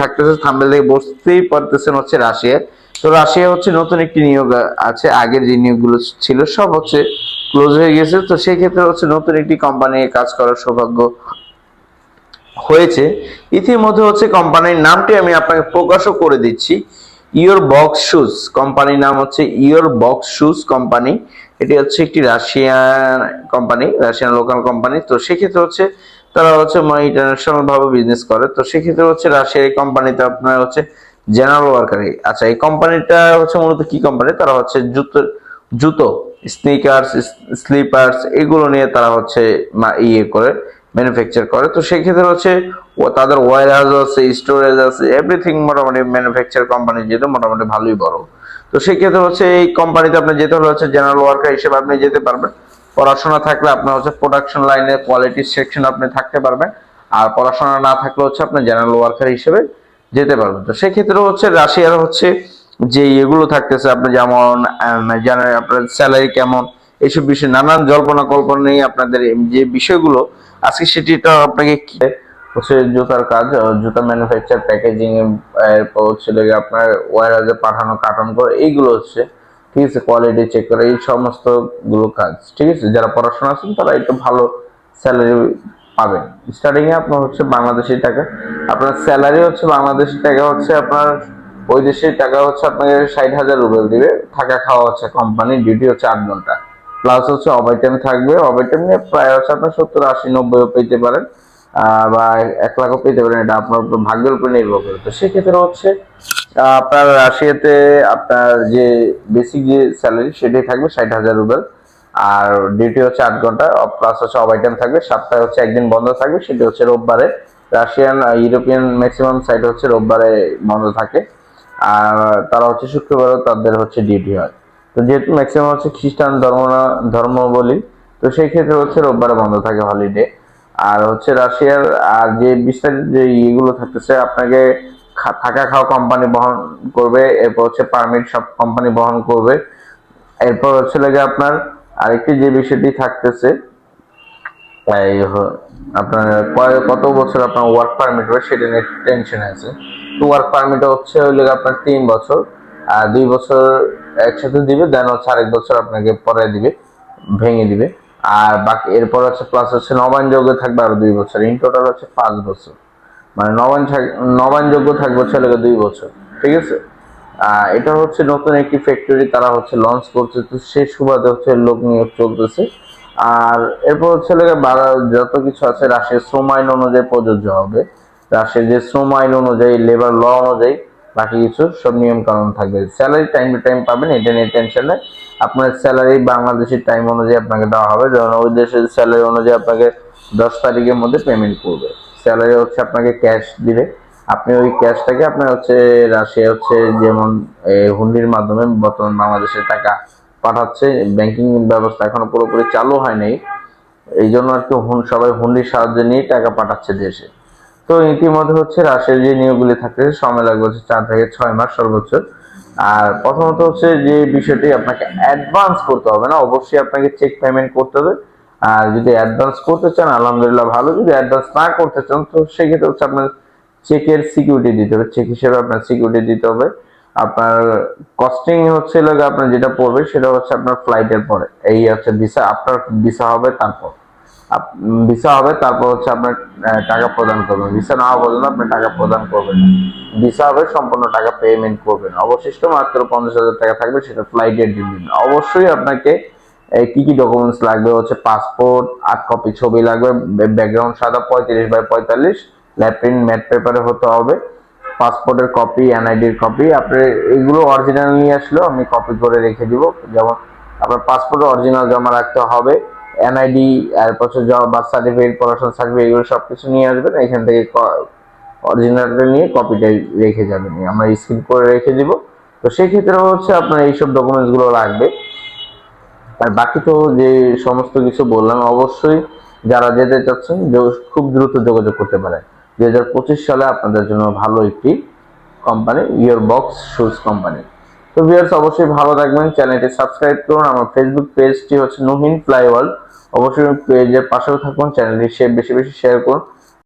থাকতেছে থাম্বেল থেকে বুঝতেই পারতেছেন হচ্ছে রাশিয়া। তো রাশিয়া হচ্ছে নতুন একটি নিয়োগ আছে, আগের যে নিয়োগগুলো ছিল সব হচ্ছে ক্লোজ হয়ে গেছে। তো সেই ক্ষেত্রে হচ্ছে নতুন একটি কোম্পানি কাজ করার সৌভাগ্য হয়েছে। ইতিমধ্যে হচ্ছে কোম্পানির নামটি আমি আপনাকে প্রকাশও করে দিচ্ছি। ইয়োর বক্স শুজ কোম্পানির নাম হচ্ছে ইয়োর বক্স শুজ কোম্পানি এটি হচ্ছে একটি Russian company Russian local company তো সেক্ষেত্রে হচ্ছে তারা হচ্ছে ইন্টারন্যাশনাল ভাবে বিজনেস করে। তো সেক্ষেত্রে হচ্ছে রাশিয়ার এই কোম্পানিতে আপনার হচ্ছে জেনারেল ওয়ার্কারি আচ্ছা এই কোম্পানিটা হচ্ছে মূলত কি কোম্পানি তারা হচ্ছে জুতো জুতো স্নিকার্স স্লিপার্স এগুলো নিয়ে তারা হচ্ছে ইয়ে করে ম্যানুফ্যাকচার করে। তো সেক্ষেত্রে হচ্ছে তাদের ওয়ার হাউস আছে স্টোরেজ আছে এভরিথিং মোটামুটি ম্যানুফ্যাকচার কোম্পানি যেটা মোটামুটি ভালোই বড়। তো সেক্ষেত্রে হচ্ছে এই কোম্পানিতে আপনি যেতে হলে হচ্ছে জেনারেল ওয়ার্কার হিসেবে আপনি যেতে পারবেন। পড়াশোনা থাকলে আপনার হচ্ছে প্রোডাকশন লাইনে কোয়ালিটি সেকশন আপনি থাকতে পারবেন। আর পড়াশোনা না থাকলে হচ্ছে আপনি জেনারেল ওয়ার্কার হিসেবে যেতে পারবেন। তো সেক্ষেত্রে হচ্ছে রাশিয়ার হচ্ছে যে এগুলো থাকতেছে, আপনি যেমন জানেন আপনার স্যালারি কেমন এইসব বিষয়ে নানান জল্পনা কল্পনা নিয়ে আপনাদের যে বিষয়গুলো, আজকে সেটিটা আপনাকে হচ্ছে জুতার কাজ জুতা ম্যানুফ্যাকচার প্যাকেজিং এরপর হচ্ছে আপনার ওয়ারহাউসে পাঠানো কার্টন করে, এইগুলো হচ্ছে আছে কোয়ালিটি চেক করে, এই সমস্তগুলো কাজ, ঠিক আছে? যারা পড়াশোনা আছেন, তারা একটু ভালো স্যালারি পাবেন। স্টার্টিং এ আপনার হচ্ছে বাংলাদেশি টাকা, আপনার স্যালারি হচ্ছে বাংলাদেশি টাকা হচ্ছে আপনার, ওই দেশের টাকা হচ্ছে আপনাকে ষাট হাজার রুবেল দিবে, থাকা খাওয়া হচ্ছে কোম্পানি ডিউটি হচ্ছে আট ঘণ্টা। প্লাস হচ্ছে ওভার থাকবে ওভার নিয়ে প্রায় হচ্ছে আপনার সত্তর আশি নব্বইও পেতে পারেন। বা এক লাখও পেতে পারেন, এটা আপনার ভাগ্যের উপর নির্ভর করে। তো সেক্ষেত্রে হচ্ছে আপনার রাশিয়াতে আপনার যে বেসিক যে স্যালারি সেটাই থাকবে ষাট হাজার রুবেল। আর ডিউটি হচ্ছে আট ঘণ্টা প্লাস হচ্ছে টাইম থাকবে, সপ্তাহে হচ্ছে একদিন বন্ধ থাকবে, সেটি হচ্ছে রোববারে। রাশিয়ান ইউরোপিয়ান ম্যাক্সিমাম সাইট হচ্ছে রোববারে বন্ধ থাকে। আর তারা হচ্ছে শুক্রবারও তাদের হচ্ছে ডিউটি হয়। তো যেহেতু ম্যাক্সিমাম হচ্ছে খ্রিস্টান ধর্ম ধর্ম বলি তো সেই ক্ষেত্রে হচ্ছে রোববারে বন্ধ থাকে হলিডে আর হচ্ছে রাশিয়ার, আর যে বিস্তারিত যে ইয়েগুলো থাকতেছে, আপনাকে থাকা খাওয়া কোম্পানি বহন করবে, এরপর হচ্ছে পারমিট সব কোম্পানি বহন করবে। এরপর হচ্ছে লাগে আপনার আরেকটি যে বিষয়টি থাকতেছে, এই আপনার কত বছর আপনার ওয়ার্ক পারমিট হবে সেটা নিয়ে টেনশন আছে। তো ওয়ার্ক পারমিট হচ্ছে ওই হইলে আপনার তিন বছর, আর দুই বছর একসাথে দিবে দেন হচ্ছে আরেক বছর আপনাকে পরে দিবে, ভেঙে দিবে। আর বাকি এরপর হচ্ছে প্লাস হচ্ছে নবায়নযোগ্য থাকবে আরও দুই বছর। ইন টোটাল হচ্ছে পাঁচ বছর। মানে নবায়ন নবায়নযোগ্য থাকবে হলো দুই বছর। ঠিক আছে? এটা হচ্ছে নতুন একটি ফ্যাক্টরি তারা হচ্ছে লঞ্চ করছে। তো সেই সুবাদে হচ্ছে লোক নিয়োগ চলতেছে। আর এরপর হচ্ছে যত কিছু আছে রাশিয়ার শ্রম আইন অনুযায়ী প্রযোজ্য হবে। রাশিয়ার যে শ্রম আইন অনুযায়ী লেবার ল অনুযায়ী বাকি কিছু সব নিয়ম কানুন থাকবে। স্যালারি টাইম টু টাইম পাবেন, এটা নিয়ে টেনশন নেই। আপনার স্যালারি বাংলাদেশের টাইম অনুযায়ী আপনাকে দেওয়া হবে, যেমন ওই দেশের স্যালারি অনুযায়ী আপনাকে দশ তারিখের মধ্যে পেমেন্ট করবে স্যালারি হচ্ছে আপনাকে ক্যাশ দিবে। আপনি ওই ক্যাশটাকে আপনার হচ্ছে রাশিয়া হচ্ছে যেমন হুন্ডির মাধ্যমে বর্তমান বাংলাদেশের টাকা পাঠাচ্ছে। ব্যাংকিং ব্যবস্থা এখনও পুরোপুরি চালু হয় নাই। এই জন্য আর কি সবাই হুন্ডির সাহায্য নিয়ে টাকা পাঠাচ্ছে দেশে। তো ইতিমধ্যে হচ্ছে রাশিয়ার যে নিয়োগগুলি থাকতেছে সময় লাগবে হচ্ছে চার থেকে ছয় মাস সর্বোচ্চ। আর প্রথমত হচ্ছে যে বিষয়টি আপনাকে অ্যাডভান্স করতে হবে না, অবশ্যই আপনাকে চেক পেমেন্ট করতে হবে। আর যদি অ্যাডভান্স করতে চান, আলহামদুলিল্লাহ ভালো। যদি অ্যাডভান্স না করতে চান, তো সেক্ষেত্রে হচ্ছে আপনার চেকের সিকিউরিটি দিতে হবে। চেক হিসেবে আপনার সিকিউরিটি দিতে হবে। আপনার কস্টিং হচ্ছে আপনার যেটা পড়বে, সেটা হচ্ছে আপনার ফ্লাইটের পরে। এই হচ্ছে ভিসা আপনার ভিসা হবে তারপর। ভিসা হবে, তারপর হচ্ছে আপনার টাকা প্রদান করবেন। ভিসা না হওয়া পর্যন্ত আপনি টাকা প্রদান করবেন ভিসা হবে, সম্পূর্ণ টাকা পেমেন্ট করবেন। অবশিষ্ট মাত্র পঞ্চাশ হাজার টাকা থাকবে, সেটা ফ্লাইটের দিন অবশ্যই আপনাকে কি কি ডকুমেন্টস লাগবে? হচ্ছে পাসপোর্ট আট কপি ছবি লাগবে ব্যাকগ্রাউন্ড সাদা, পঁয়ত্রিশ বাই পঁয়তাল্লিশ ল্যাপ্রিন ম্যাট পেপারে হতে হবে। পাসপোর্টের কপি এনআইডির কপি আপনি এগুলো অরিজিনাল নিয়ে আসলেও আমি কপি করে রেখে দিব। যেমন, আপনার পাসপোর্ট অরিজিনাল জমা রাখতে হবে। এনআইডি আর বছর বার্থ সার্টিফিকেট পড়াশোনা সার্টিফিকেট এগুলো সব কিছু নিয়ে আসবেন, এখান থেকে অরিজিনালটা নিয়ে কপিটা রেখে যাবেন আমরা স্ক্রিন করে রেখে দিব। তো সেক্ষেত্রে হচ্ছে আপনার এইসব ডকুমেন্টসগুলো লাগবে। আর বাকি তো যে সমস্ত কিছু বললাম, অবশ্যই যারা যেতে চাচ্ছেন খুব দ্রুত যোগাযোগ করতে পারে দুই হাজার পঁচিশ সালে আপনাদের জন্য ভালো একটি company your box shoes company তো ভিউয়ার্স অবশ্যই ভালো থাকবেন। চ্যানেলটি সাবস্ক্রাইব করুন। আমার ফেসবুক পেজটি হচ্ছে নুহিন ফ্লাইওয়ার্ল্ড অবশ্যই পেজের পাশেও থাকুন। চ্যানেলটি বেশি বেশি শেয়ার করুন।